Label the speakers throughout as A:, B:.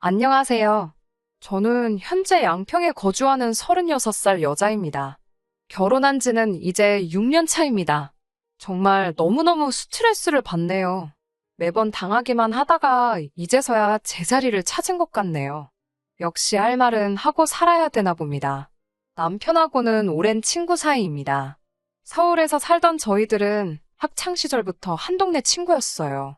A: 안녕하세요. 저는 현재 양평에 거주하는 36살 여자입니다. 결혼한 지는 이제 6년 차입니다. 정말 너무너무 스트레스를 받네요. 매번 당하기만 하다가 이제서야 제자리를 찾은 것 같네요. 역시 할 말은 하고 살아야 되나 봅니다. 남편하고는 오랜 친구 사이입니다. 서울에서 살던 저희들은 학창시절부터 한 동네 친구였어요.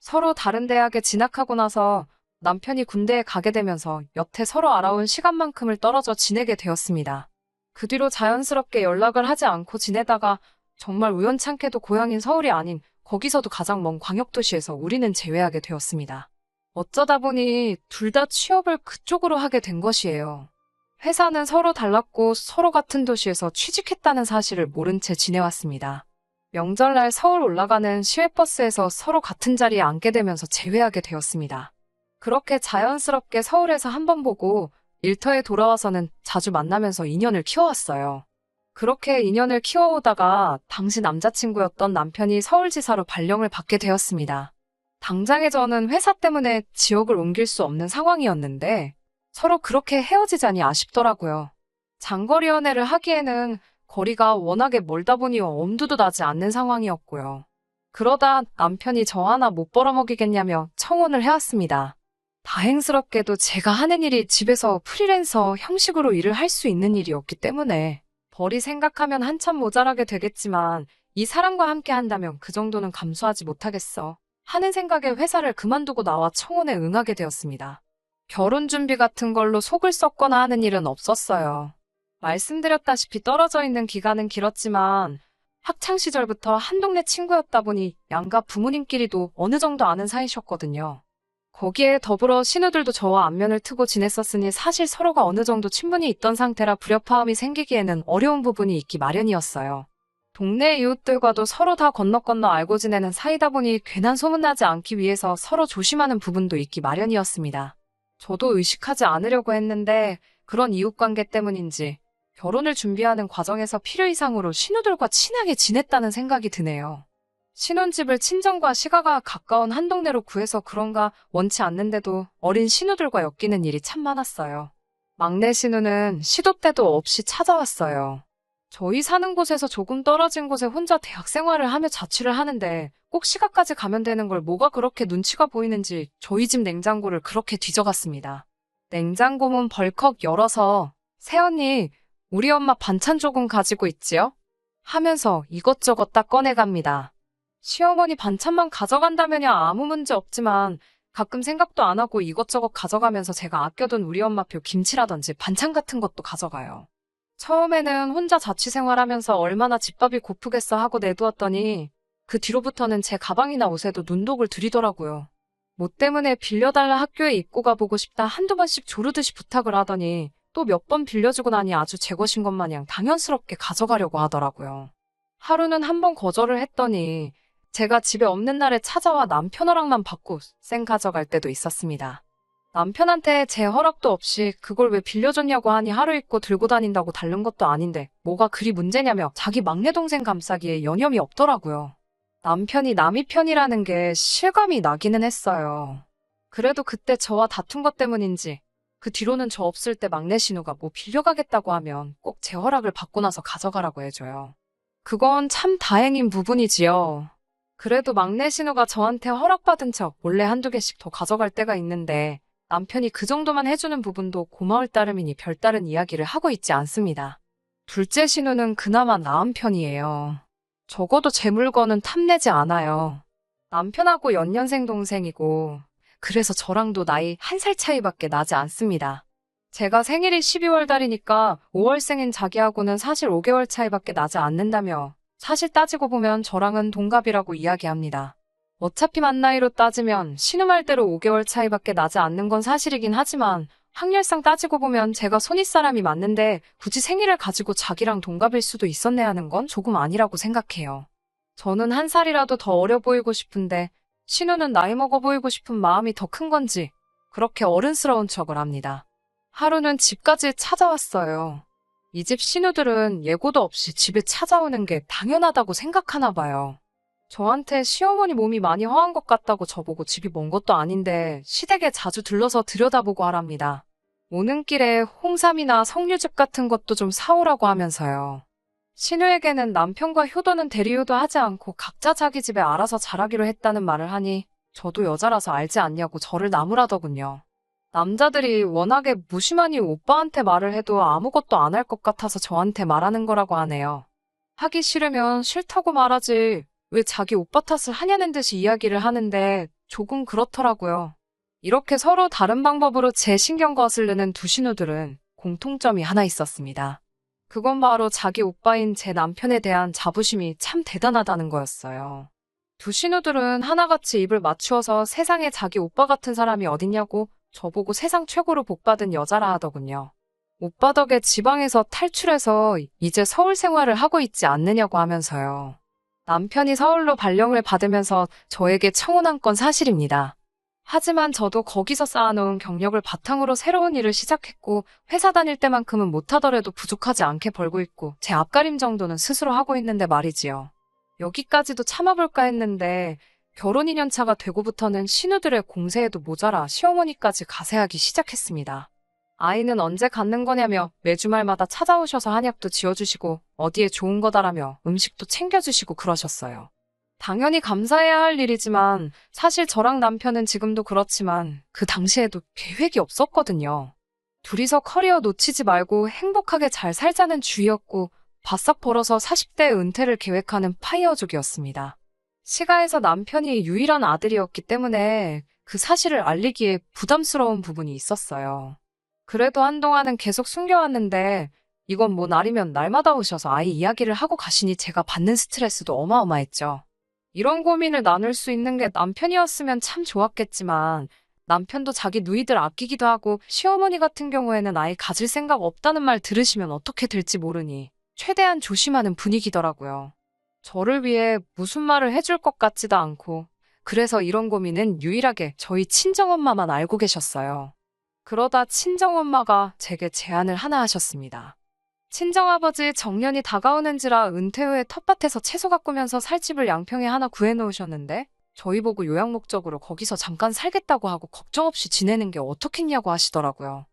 A: 서로 다른 대학에 진학하고 나서 남편이 군대에 가게 되면서 여태 서로 알아온 시간만큼을 떨어져 지내게 되었습니다. 그 뒤로 자연스럽게 연락을 하지 않고 지내다가 정말 우연찮게도 고향인 서울이 아닌 거기서도 가장 먼 광역도시에서 우리는 재회하게 되었습니다. 어쩌다 보니 둘 다 취업을 그쪽으로 하게 된 것이에요. 회사는 서로 달랐고 서로 같은 도시에서 취직했다는 사실을 모른 채 지내왔습니다. 명절날 서울 올라가는 시외버스에서 서로 같은 자리에 앉게 되면서 재회하게 되었습니다. 그렇게 자연스럽게 서울에서 한 번 보고 일터에 돌아와서는 자주 만나면서 인연을 키워왔어요. 그렇게 인연을 키워오다가 당시 남자친구였던 남편이 서울지사로 발령을 받게 되었습니다. 당장에 저는 회사 때문에 지역을 옮길 수 없는 상황이었는데 서로 그렇게 헤어지자니 아쉽더라고요. 장거리 연애를 하기에는 거리가 워낙에 멀다 보니 엄두도 나지 않는 상황이었고요. 그러다 남편이 저 하나 못 벌어먹이겠냐며 청혼을 해왔습니다. 다행스럽게도 제가 하는 일이 집에서 프리랜서 형식으로 일을 할 수 있는 일이었기 때문에 벌이 생각하면 한참 모자라게 되겠지만 이 사람과 함께 한다면 그 정도는 감수하지 못하겠어. 하는 생각에 회사를 그만두고 나와 청혼에 응하게 되었습니다. 결혼 준비 같은 걸로 속을 썩거나 하는 일은 없었어요. 말씀드렸다시피 떨어져 있는 기간은 길었지만 학창 시절부터 한 동네 친구였다 보니 양가 부모님끼리도 어느 정도 아는 사이셨거든요. 거기에 더불어 신우들도 저와 안면을 트고 지냈었으니 사실 서로가 어느 정도 친분이 있던 상태라 불협화음이 생기기에는 어려운 부분이 있기 마련이었어요. 동네 이웃들과도 서로 다 건너 건너 알고 지내는 사이다 보니 괜한 소문나지 않기 위해서 서로 조심하는 부분도 있기 마련이었습니다. 저도 의식하지 않으려고 했는데 그런 이웃관계 때문인지 결혼을 준비하는 과정에서 필요 이상으로 신우들과 친하게 지냈다는 생각이 드네요. 신혼집을 친정과 시가가 가까운 한 동네로 구해서 그런가 원치 않는데도 어린 신우들과 엮이는 일이 참 많았어요. 막내 신우는 시도 때도 없이 찾아왔어요. 저희 사는 곳에서 조금 떨어진 곳에 혼자 대학 생활을 하며 자취를 하는데 꼭 시가까지 가면 되는 걸 뭐가 그렇게 눈치가 보이는지 저희 집 냉장고를 그렇게 뒤져갔습니다. 냉장고 문 벌컥 열어서 새언니 우리 엄마 반찬 조금 가지고 있지요? 하면서 이것저것 다 꺼내갑니다. 시어머니 반찬만 가져간다면야 아무 문제 없지만 가끔 생각도 안 하고 이것저것 가져가면서 제가 아껴둔 우리 엄마표 김치라든지 반찬 같은 것도 가져가요. 처음에는 혼자 자취 생활하면서 얼마나 집밥이 고프겠어 하고 내두었더니 그 뒤로부터는 제 가방이나 옷에도 눈독을 들이더라고요. 뭐 때문에 빌려달라 학교에 입고 가보고 싶다 한두 번씩 조르듯이 부탁을 하더니 또 몇 번 빌려주고 나니 아주 제 것인 것 마냥 당연스럽게 가져가려고 하더라고요. 하루는 한 번 거절을 했더니 제가 집에 없는 날에 찾아와 남편 허락만 받고 쌩 가져갈 때도 있었습니다. 남편한테 제 허락도 없이 그걸 왜 빌려줬냐고 하니 하루 입고 들고 다닌다고 다른 것도 아닌데 뭐가 그리 문제냐며 자기 막내 동생 감싸기에 여념이 없더라고요. 남편이 남이 편이라는 게 실감이 나기는 했어요. 그래도 그때 저와 다툰 것 때문인지 그 뒤로는 저 없을 때 막내 신우가 뭐 빌려가겠다고 하면 꼭 제 허락을 받고 나서 가져가라고 해줘요. 그건 참 다행인 부분이지요. 그래도 막내 신우가 저한테 허락받은 척 몰래 한두 개씩 더 가져갈 때가 있는데 남편이 그 정도만 해주는 부분도 고마울 따름이니 별다른 이야기를 하고 있지 않습니다. 둘째 신우는 그나마 나은 편이에요. 적어도 제 물건은 탐내지 않아요. 남편하고 연년생 동생이고 그래서 저랑도 나이 한 살 차이밖에 나지 않습니다. 제가 생일이 12월 달이니까 5월생인 자기하고는 사실 5개월 차이밖에 나지 않는다며 사실 따지고 보면 저랑은 동갑이라고 이야기합니다. 어차피 만 나이로 따지면 신우 말대로 5개월 차이밖에 나지 않는 건 사실이긴 하지만 확률상 따지고 보면 제가 손윗 사람이 맞는데 굳이 생일을 가지고 자기랑 동갑일 수도 있었네 하는 건 조금 아니라고 생각해요. 저는 한 살이라도 더 어려 보이고 싶은데 신우는 나이 먹어 보이고 싶은 마음이 더 큰 건지 그렇게 어른스러운 척을 합니다. 하루는 집까지 찾아왔어요. 이 집 신우들은 예고도 없이 집에 찾아오는 게 당연하다고 생각하나 봐요. 저한테 시어머니 몸이 많이 허한 것 같다고 저보고 집이 먼 것도 아닌데 시댁에 자주 들러서 들여다보고 하랍니다. 오는 길에 홍삼이나 석류즙 같은 것도 좀 사오라고 하면서요. 신우에게는 남편과 효도는 대리효도 하지 않고 각자 자기 집에 알아서 잘하기로 했다는 말을 하니 저도 여자라서 알지 않냐고 저를 나무라더군요. 남자들이 워낙에 무심하니 오빠한테 말을 해도 아무것도 안 할 것 같아서 저한테 말하는 거라고 하네요. 하기 싫으면 싫다고 말하지 왜 자기 오빠 탓을 하냐는 듯이 이야기를 하는데 조금 그렇더라고요. 이렇게 서로 다른 방법으로 제 신경 거슬르는 두 신우들은 공통점이 하나 있었습니다. 그건 바로 자기 오빠인 제 남편에 대한 자부심이 참 대단하다는 거였어요. 두 신우들은 하나같이 입을 맞추어서 세상에 자기 오빠 같은 사람이 어딨냐고 저보고 세상 최고로 복받은 여자라 하더군요. 오빠 덕에 지방에서 탈출해서 이제 서울 생활을 하고 있지 않느냐고 하면서요. 남편이 서울로 발령을 받으면서 저에게 청혼한 건 사실입니다. 하지만 저도 거기서 쌓아놓은 경력을 바탕으로 새로운 일을 시작했고 회사 다닐 때만큼은 못하더라도 부족하지 않게 벌고 있고 제 앞가림 정도는 스스로 하고 있는데 말이지요. 여기까지도 참아볼까 했는데 결혼 2년 차가 되고부터는 신우들의 공세에도 모자라 시어머니까지 가세하기 시작했습니다. 아이는 언제 갖는 거냐며 매주 말마다 찾아오셔서 한약도 지어주시고 어디에 좋은 거다라며 음식도 챙겨주시고 그러셨어요. 당연히 감사해야 할 일이지만 사실 저랑 남편은 지금도 그렇지만 그 당시에도 계획이 없었거든요. 둘이서 커리어 놓치지 말고 행복하게 잘 살자는 주의였고 바싹 벌어서 40대 은퇴를 계획하는 파이어족이었습니다. 시가에서 남편이 유일한 아들이었기 때문에 그 사실을 알리기에 부담스러운 부분이 있었어요. 그래도 한동안은 계속 숨겨왔는데 이건 뭐 날이면 날마다 오셔서 아이 이야기를 하고 가시니 제가 받는 스트레스도 어마어마했죠. 이런 고민을 나눌 수 있는 게 남편이었으면 참 좋았겠지만 남편도 자기 누이들 아끼기도 하고 시어머니 같은 경우에는 아이 가질 생각 없다는 말 들으시면 어떻게 될지 모르니 최대한 조심하는 분위기더라고요. 저를 위해 무슨 말을 해줄 것 같지도 않고 그래서 이런 고민은 유일하게 저희 친정엄마만 알고 계셨어요. 그러다 친정엄마가 제게 제안을 하나 하셨습니다. 친정아버지 정년이 다가오는지라 은퇴 후에 텃밭에서 채소 가꾸면서 살 집을 양평에 하나 구해놓으셨는데 저희 보고 요양 목적으로 거기서 잠깐 살겠다고 하고 걱정 없이 지내는 게 어떻겠냐고 하시더라고요.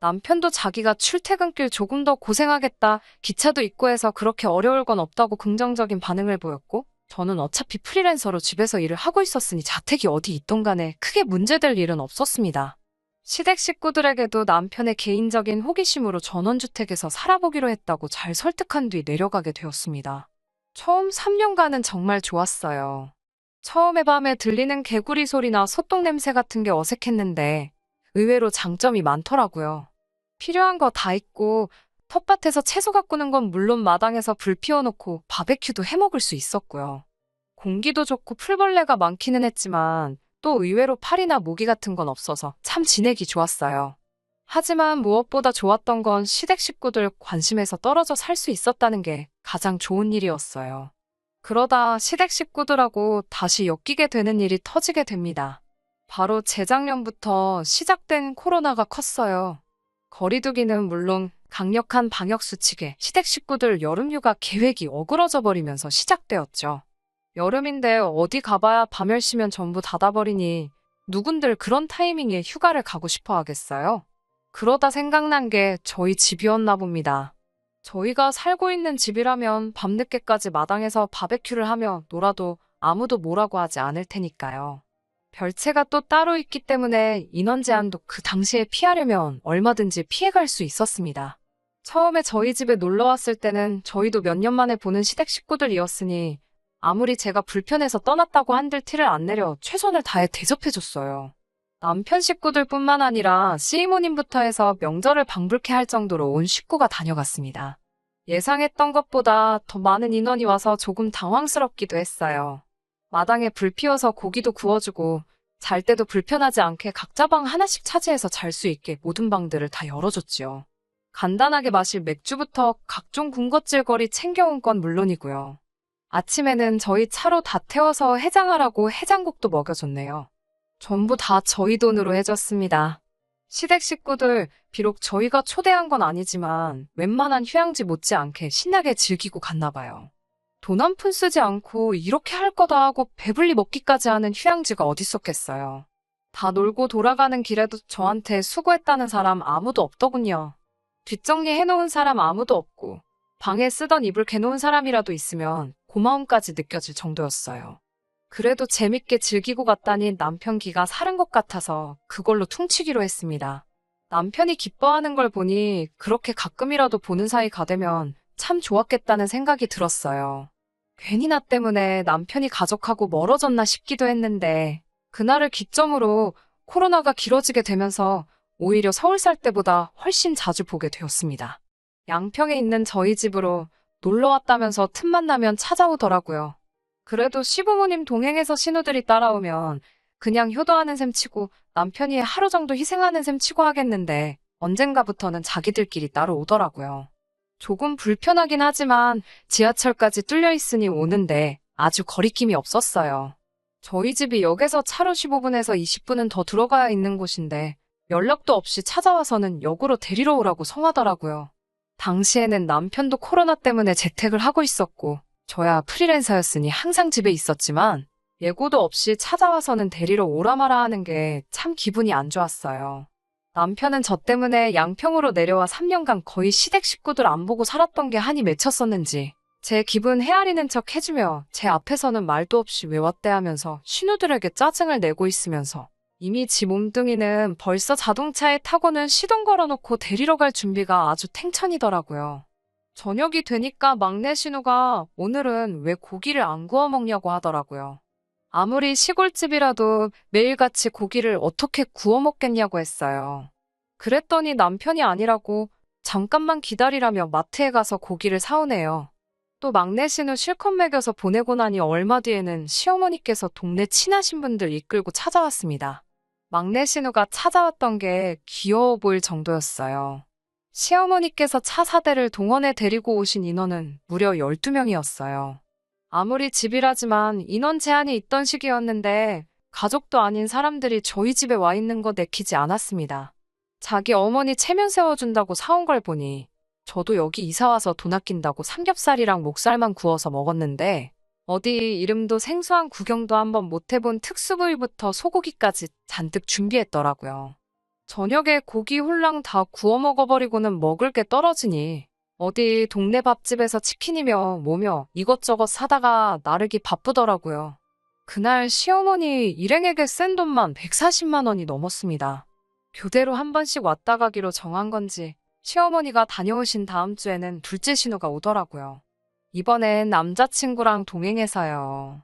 A: 남편도 자기가 출퇴근길 조금 더 고생하겠다, 기차도 있고 해서 그렇게 어려울 건 없다고 긍정적인 반응을 보였고, 저는 어차피 프리랜서로 집에서 일을 하고 있었으니 자택이 어디 있던 간에 크게 문제될 일은 없었습니다. 시댁 식구들에게도 남편의 개인적인 호기심으로 전원주택에서 살아보기로 했다고 잘 설득한 뒤 내려가게 되었습니다. 처음 3년간은 정말 좋았어요. 처음에 밤에 들리는 개구리 소리나 소똥 냄새 같은 게 어색했는데 의외로 장점이 많더라고요. 필요한 거 다 있고 텃밭에서 채소 가꾸는 건 물론 마당에서 불 피워놓고 바베큐도 해먹을 수 있었고요. 공기도 좋고 풀벌레가 많기는 했지만 또 의외로 파리나 모기 같은 건 없어서 참 지내기 좋았어요. 하지만 무엇보다 좋았던 건 시댁 식구들 관심에서 떨어져 살 수 있었다는 게 가장 좋은 일이었어요. 그러다 시댁 식구들하고 다시 엮이게 되는 일이 터지게 됩니다. 바로 재작년부터 시작된 코로나가 컸어요. 거리두기는 물론 강력한 방역수칙에 시댁 식구들 여름휴가 계획이 어그러져 버리면서 시작되었죠. 여름인데 어디 가봐야 밤열시면 전부 닫아버리니 누군들 그런 타이밍에 휴가를 가고 싶어 하겠어요? 그러다 생각난 게 저희 집이었나 봅니다. 저희가 살고 있는 집이라면 밤늦게까지 마당에서 바베큐를 하며 놀아도 아무도 뭐라고 하지 않을 테니까요. 별채가 또 따로 있기 때문에 인원 제한도 그 당시에 피하려면 얼마든지 피해갈 수 있었습니다. 처음에 저희 집에 놀러 왔을 때는 저희도 몇 년 만에 보는 시댁 식구들이었으니 아무리 제가 불편해서 떠났다고 한들 티를 안 내려 최선을 다해 대접해줬어요. 남편 식구들 뿐만 아니라 시이모님부터 해서 명절을 방불케 할 정도로 온 식구가 다녀갔습니다. 예상했던 것보다 더 많은 인원이 와서 조금 당황스럽기도 했어요. 마당에 불 피워서 고기도 구워주고 잘 때도 불편하지 않게 각자 방 하나씩 차지해서 잘 수 있게 모든 방들을 다 열어줬지요. 간단하게 마실 맥주부터 각종 군것질거리 챙겨온 건 물론이고요. 아침에는 저희 차로 다 태워서 해장하라고 해장국도 먹여줬네요. 전부 다 저희 돈으로 해줬습니다. 시댁 식구들, 비록 저희가 초대한 건 아니지만 웬만한 휴양지 못지않게 신나게 즐기고 갔나 봐요. 돈 한 푼 쓰지 않고 이렇게 할 거다 하고 배불리 먹기까지 하는 휴양지가 어딨었겠어요. 다 놀고 돌아가는 길에도 저한테 수고했다는 사람 아무도 없더군요. 뒷정리 해놓은 사람 아무도 없고 방에 쓰던 이불 개놓은 사람이라도 있으면 고마움까지 느껴질 정도였어요. 그래도 재밌게 즐기고 갔다니 남편 기가 사른 것 같아서 그걸로 퉁치기로 했습니다. 남편이 기뻐하는 걸 보니 그렇게 가끔이라도 보는 사이가 되면 참 좋았겠다는 생각이 들었어요. 괜히 나 때문에 남편이 가족하고 멀어졌나 싶기도 했는데 그날을 기점으로 코로나가 길어지게 되면서 오히려 서울 살 때보다 훨씬 자주 보게 되었습니다. 양평에 있는 저희 집으로 놀러 왔다면서 틈만 나면 찾아오더라고요. 그래도 시부모님 동행해서 신우들이 따라오면 그냥 효도하는 셈 치고 남편이 하루 정도 희생하는 셈 치고 하겠는데 언젠가부터는 자기들끼리 따로 오더라고요. 조금 불편하긴 하지만 지하철까지 뚫려 있으니 오는데 아주 거리낌이 없었어요. 저희 집이 역에서 차로 15분에서 20분은 더 들어가야 있는 곳인데 연락도 없이 찾아와서는 역으로 데리러 오라고 성하더라고요. 당시에는 남편도 코로나 때문에 재택을 하고 있었고 저야 프리랜서였으니 항상 집에 있었지만 예고도 없이 찾아와서는 데리러 오라 마라 하는 게 참 기분이 안 좋았어요. 남편은 저 때문에 양평으로 내려와 3년간 거의 시댁 식구들 안 보고 살았던 게 한이 맺혔었는지 제 기분 헤아리는 척 해주며 제 앞에서는 말도 없이 왜 왔대 하면서 신우들에게 짜증을 내고 있으면서 이미 지 몸뚱이는 벌써 자동차에 타고는 시동 걸어놓고 데리러 갈 준비가 아주 탱천이더라고요. 저녁이 되니까 막내 신우가 오늘은 왜 고기를 안 구워 먹냐고 하더라고요. 아무리 시골집이라도 매일같이 고기를 어떻게 구워 먹겠냐고 했어요. 그랬더니 남편이 아니라고 잠깐만 기다리라며 마트에 가서 고기를 사오네요. 또 막내 신우 실컷 먹여서 보내고 나니 얼마 뒤에는 시어머니께서 동네 친하신 분들 이끌고 찾아왔습니다. 막내 신우가 찾아왔던 게 귀여워 보일 정도였어요. 시어머니께서 차 사대를 동원해 데리고 오신 인원은 무려 12명이었어요. 아무리 집이라지만 인원 제한이 있던 시기였는데 가족도 아닌 사람들이 저희 집에 와 있는 거 내키지 않았습니다. 자기 어머니 체면 세워준다고 사온 걸 보니 저도 여기 이사 와서 돈 아낀다고 삼겹살이랑 목살만 구워서 먹었는데 어디 이름도 생소한 구경도 한번 못 해본 특수부위부터 소고기까지 잔뜩 준비했더라고요. 저녁에 고기 홀랑 다 구워 먹어버리고는 먹을 게 떨어지니 어디 동네 밥집에서 치킨이며 뭐며 이것저것 사다가 나르기 바쁘더라고요. 그날 시어머니 일행에게 쓴 돈만 140만 원이 넘었습니다. 교대로 한 번씩 왔다 가기로 정한 건지 시어머니가 다녀오신 다음 주에는 둘째 신우가 오더라고요. 이번엔 남자친구랑 동행해서요.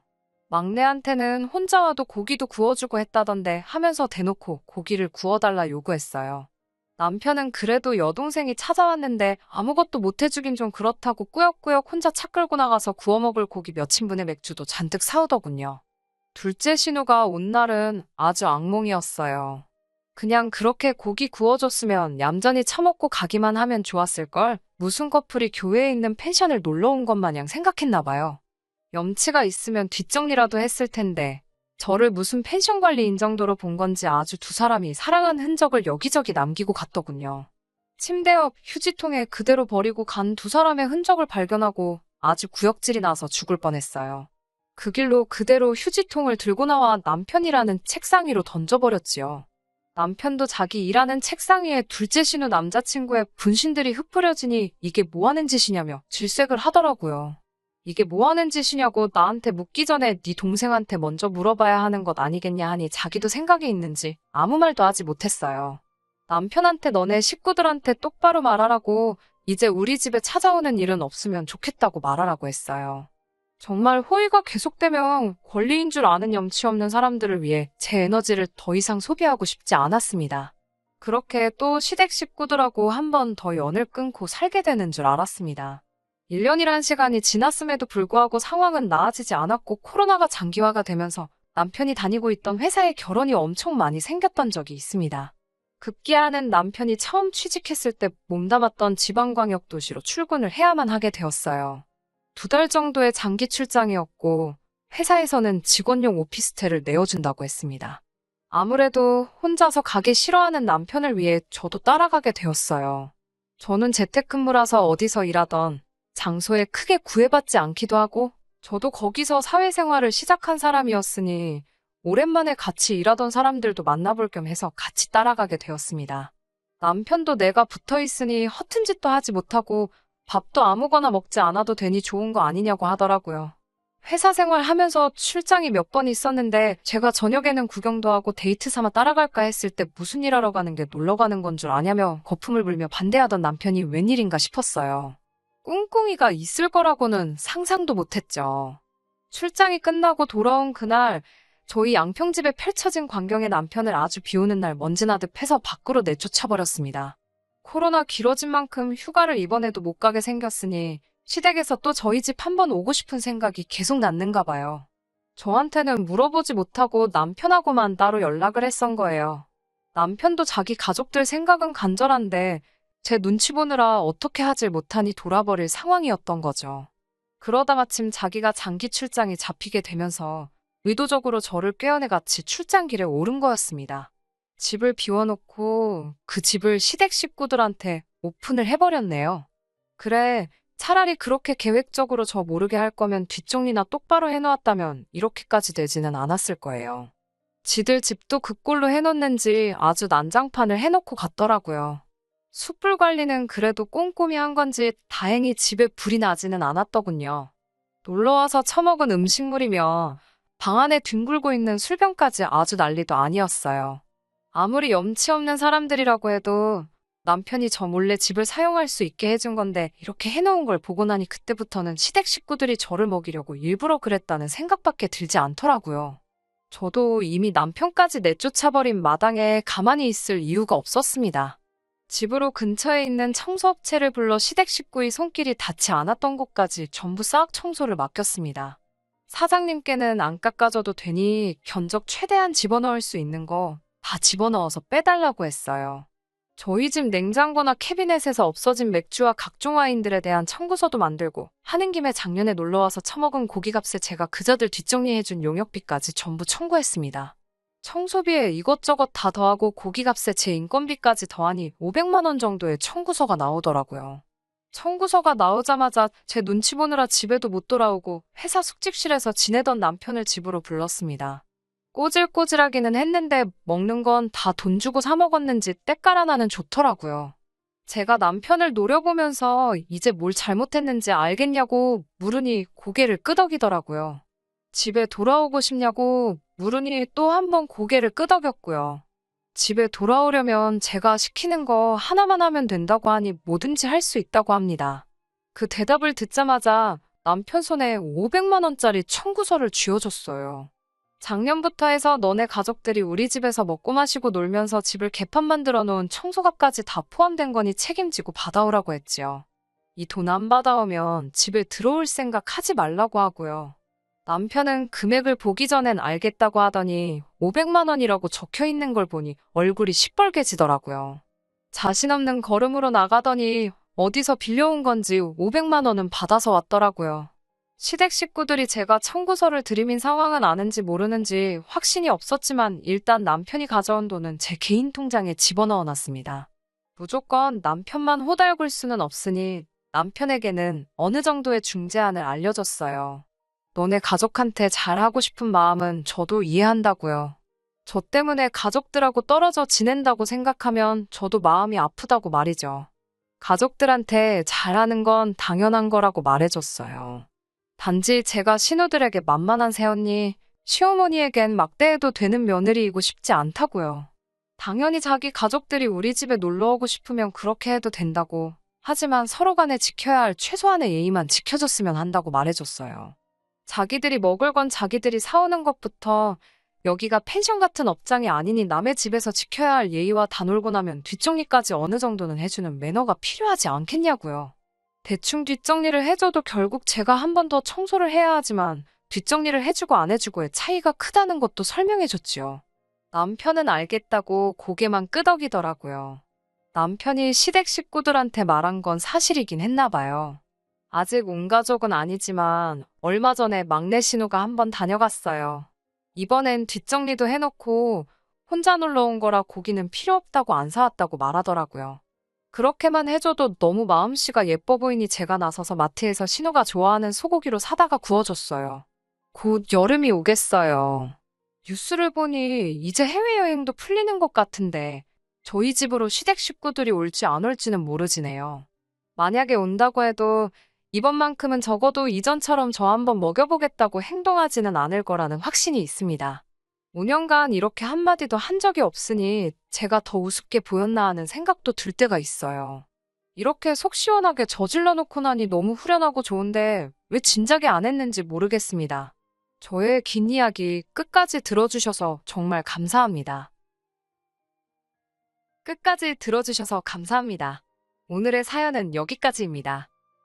A: 막내한테는 혼자 와도 고기도 구워주고 했다던데 하면서 대놓고 고기를 구워달라 요구했어요. 남편은 그래도 여동생이 찾아왔는데 아무것도 못 해주긴 좀 그렇다고 꾸역꾸역 혼자 차 끌고 나가서 구워 먹을 고기 몇 인분의 맥주도 잔뜩 사오더군요. 둘째 신우가 온 날은 아주 악몽이었어요. 그냥 그렇게 고기 구워줬으면 얌전히 처먹고 가기만 하면 좋았을걸 무슨 커플이 교회에 있는 펜션을 놀러 온 것 마냥 생각했나 봐요. 염치가 있으면 뒷정리라도 했을 텐데 저를 무슨 펜션 관리인 정도로 본 건지 아주 두 사람이 사랑한 흔적을 여기저기 남기고 갔더군요. 침대 옆 휴지통에 그대로 버리고 간 두 사람의 흔적을 발견하고 아주 구역질이 나서 죽을 뻔했어요. 그 길로 그대로 휴지통을 들고 나와 남편이라는 책상 위로 던져버렸지요. 남편도 자기 일하는 책상 위에 둘째 신우 남자친구의 분신들이 흩뿌려지니 이게 뭐 하는 짓이냐며 질색을 하더라고요. 이게 뭐 하는 짓이냐고 나한테 묻기 전에 네 동생한테 먼저 물어봐야 하는 것 아니겠냐 하니 자기도 생각이 있는지 아무 말도 하지 못했어요. 남편한테 너네 식구들한테 똑바로 말하라고 이제 우리 집에 찾아오는 일은 없으면 좋겠다고 말하라고 했어요. 정말 호의가 계속되면 권리인 줄 아는 염치 없는 사람들을 위해 제 에너지를 더 이상 소비하고 싶지 않았습니다. 그렇게 또 시댁 식구들하고 한 번 더 연을 끊고 살게 되는 줄 알았습니다. 1년이란 시간이 지났음에도 불구하고 상황은 나아지지 않았고 코로나가 장기화가 되면서 남편이 다니고 있던 회사에 결혼이 엄청 많이 생겼던 적이 있습니다. 급기야는 남편이 처음 취직했을 때 몸담았던 지방광역도시로 출근을 해야만 하게 되었어요. 두 달 정도의 장기 출장이었고 회사에서는 직원용 오피스텔을 내어준다고 했습니다. 아무래도 혼자서 가기 싫어하는 남편을 위해 저도 따라가게 되었어요. 저는 재택근무라서 어디서 일하던 장소에 크게 구애받지 않기도 하고, 저도 거기서 사회생활을 시작한 사람이었으니, 오랜만에 같이 일하던 사람들도 만나볼 겸 해서 같이 따라가게 되었습니다. 남편도 내가 붙어 있으니 허튼 짓도 하지 못하고 밥도 아무거나 먹지 않아도 되니 좋은 거 아니냐고 하더라고요. 회사 생활 하면서 출장이 몇 번 있었는데 제가 저녁에는 구경도 하고 데이트 삼아 따라갈까 했을 때 무슨 일 하러 가는 게 놀러 가는 건 줄 아냐며 거품을 불며 반대하던 남편이 웬일인가 싶었어요. 꿍꿍이가 있을 거라고는 상상도 못했죠. 출장이 끝나고 돌아온 그날 저희 양평집에 펼쳐진 광경에 남편을 아주 비 오는 날 먼지나듯 패서 밖으로 내쫓아버렸습니다. 코로나 길어진 만큼 휴가를 이번에도 못 가게 생겼으니 시댁에서 또 저희 집 한번 오고 싶은 생각이 계속 났는가 봐요. 저한테는 물어보지 못하고 남편하고만 따로 연락을 했던 거예요. 남편도 자기 가족들 생각은 간절한데 제 눈치 보느라 어떻게 하질 못하니 돌아버릴 상황이었던 거죠. 그러다 마침 자기가 장기 출장이 잡히게 되면서 의도적으로 저를 꾀어내 같이 출장길에 오른 거였습니다. 집을 비워놓고 그 집을 시댁 식구들한테 오픈을 해버렸네요. 그래, 차라리 그렇게 계획적으로 저 모르게 할 거면 뒷정리나 똑바로 해놓았다면 이렇게까지 되지는 않았을 거예요. 지들 집도 그 꼴로 해놓는지 아주 난장판을 해놓고 갔더라고요. 숯불 관리는 그래도 꼼꼼히 한 건지 다행히 집에 불이 나지는 않았더군요. 놀러와서 처먹은 음식물이며 방 안에 뒹굴고 있는 술병까지 아주 난리도 아니었어요. 아무리 염치 없는 사람들이라고 해도 남편이 저 몰래 집을 사용할 수 있게 해준 건데 이렇게 해놓은 걸 보고 나니 그때부터는 시댁 식구들이 저를 먹이려고 일부러 그랬다는 생각밖에 들지 않더라고요. 저도 이미 남편까지 내쫓아버린 마당에 가만히 있을 이유가 없었습니다. 집으로 근처에 있는 청소업체를 불러 시댁 식구의 손길이 닿지 않았던 곳까지 전부 싹 청소를 맡겼습니다. 사장님께는 안 깎아줘도 되니 견적 최대한 집어넣을 수 있는 거 다 집어넣어서 빼달라고 했어요. 저희 집 냉장고나 캐비넷에서 없어진 맥주와 각종 와인들에 대한 청구서도 만들고 하는 김에 작년에 놀러와서 처먹은 고기값에 제가 그자들 뒷정리해준 용역비까지 전부 청구했습니다. 청소비에 이것저것 다 더하고 고기값에 제 인건비까지 더하니 500만 원 정도의 청구서가 나오더라고요. 청구서가 나오자마자 제 눈치 보느라 집에도 못 돌아오고 회사 숙직실에서 지내던 남편을 집으로 불렀습니다. 꼬질꼬질하기는 했는데 먹는 건 다 돈 주고 사 먹었는지 때깔 하나는 좋더라고요. 제가 남편을 노려보면서 이제 뭘 잘못했는지 알겠냐고 물으니 고개를 끄덕이더라고요. 집에 돌아오고 싶냐고 물으니 또 한 번 고개를 끄덕였고요. 집에 돌아오려면 제가 시키는 거 하나만 하면 된다고 하니 뭐든지 할 수 있다고 합니다. 그 대답을 듣자마자 남편 손에 500만원짜리 청구서를 쥐어줬어요. 작년부터 해서 너네 가족들이 우리 집에서 먹고 마시고 놀면서 집을 개판 만들어 놓은 청소값까지 다 포함된 거니 책임지고 받아오라고 했지요. 이 돈 안 받아오면 집에 들어올 생각 하지 말라고 하고요. 남편은 금액을 보기 전엔 알겠다고 하더니 500만 원이라고 적혀 있는 걸 보니 얼굴이 시뻘개지더라고요. 자신 없는 걸음으로 나가더니 어디서 빌려온 건지 500만 원은 받아서 왔더라고요. 시댁 식구들이 제가 청구서를 들이민 상황은 아는지 모르는지 확신이 없었지만 일단 남편이 가져온 돈은 제 개인 통장에 집어넣어 놨습니다. 무조건 남편만 호달굴 수는 없으니 남편에게는 어느 정도의 중재안을 알려줬어요. 너네 가족한테 잘하고 싶은 마음은 저도 이해한다고요. 저 때문에 가족들하고 떨어져 지낸다고 생각하면 저도 마음이 아프다고 말이죠. 가족들한테 잘하는 건 당연한 거라고 말해줬어요. 단지 제가 신우들에게 만만한 새언니, 시어머니에겐 막대해도 되는 며느리이고 싶지 않다고요. 당연히 자기 가족들이 우리 집에 놀러 오고 싶으면 그렇게 해도 된다고. 하지만 서로 간에 지켜야 할 최소한의 예의만 지켜줬으면 한다고 말해줬어요. 자기들이 먹을 건 자기들이 사오는 것부터 여기가 펜션 같은 업장이 아니니 남의 집에서 지켜야 할 예의와 다 놀고 나면 뒷정리까지 어느 정도는 해주는 매너가 필요하지 않겠냐고요. 대충 뒷정리를 해줘도 결국 제가 한 번 더 청소를 해야 하지만 뒷정리를 해주고 안 해주고의 차이가 크다는 것도 설명해줬지요. 남편은 알겠다고 고개만 끄덕이더라고요. 남편이 시댁 식구들한테 말한 건 사실이긴 했나 봐요. 아직 온 가족은 아니지만 얼마 전에 막내 신우가 한번 다녀갔어요. 이번엔 뒷정리도 해놓고 혼자 놀러 온 거라 고기는 필요 없다고 안 사왔다고 말하더라고요. 그렇게만 해줘도 너무 마음씨가 예뻐 보이니 제가 나서서 마트에서 신우가 좋아하는 소고기로 사다가 구워줬어요. 곧 여름이 오겠어요. 뉴스를 보니 이제 해외여행도 풀리는 것 같은데 저희 집으로 시댁 식구들이 올지 안 올지는 모르지네요. 만약에 온다고 해도 이번만큼은 적어도 이전처럼 저 한번 먹여보겠다고 행동하지는 않을 거라는 확신이 있습니다. 5년간 이렇게 한마디도 한 적이 없으니 제가 더 우습게 보였나 하는 생각도 들 때가 있어요. 이렇게 속 시원하게 저질러 놓고 나니 너무 후련하고 좋은데 왜 진작에 안 했는지 모르겠습니다. 저의 긴 이야기 끝까지 들어주셔서 정말 감사합니다. 끝까지 들어주셔서 감사합니다. 오늘의 사연은 여기까지입니다.